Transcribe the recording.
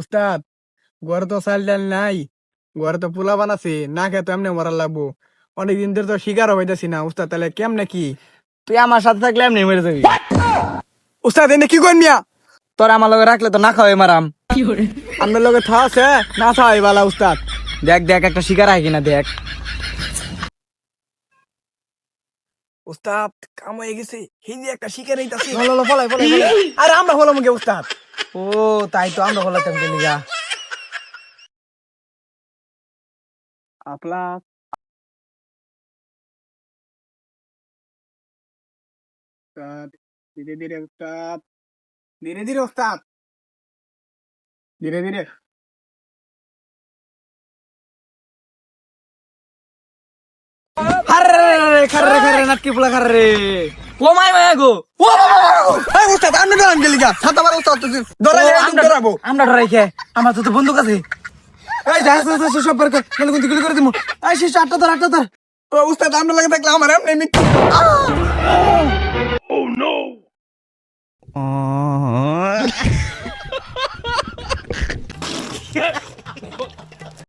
উস্তাদ ঘরে তো চাল ডাল নাই ঘরে তো পোলা বানাছে না খেয়ে তো এমনি মরার লাগবো। অনেকদিন ধরে তো শিকার হইতেছি না উস্তাদ তাহলে কেমনে কি? তুই আমার সাথে থাকলে এমনি মরে যাবি। উস্তাদ এনে কি মিয়া? তোর আমার লগে রাখলে তো না খাওয়াই মারাম। আপনার লগে থা আছে না থাই বালা উস্তাদ। দেখ দেখ একটা শিকার হয় কিনা দেখ। উস্তাদ কাম হয়ে গেছে হিন্দি একটা শিকার হইতাছে। ফলাই ফলাই আরে আমরা ফলাম কে উস্তাদ। ও তাই তো আমরা বলতাম গেলিগা আপলা উস্তাদ ধীরে ধীরে উস্তাদ ধীরে ধীরে উস্তাদ ধীরে ধীরে আরে খারে খারে নাটকি পোলা খারে ও মাই মাই গো ও এই উস্তাদ আমি ধরান গেলি গা সাতাবার উস্তাদ তো ধরা যায় আমরা ধরাবো। আমরা ডরাই খে আমার তো তো বন্দুক আছে। এই যা যা যা সব বের কর। নাহলে কিন্তু গুলি করে দিমু। এই শেষ আটটা ধর আটটা ধর। ও উস্তাদ আমরা লাগে থাকলে আমার এমনি মৃত্যু ও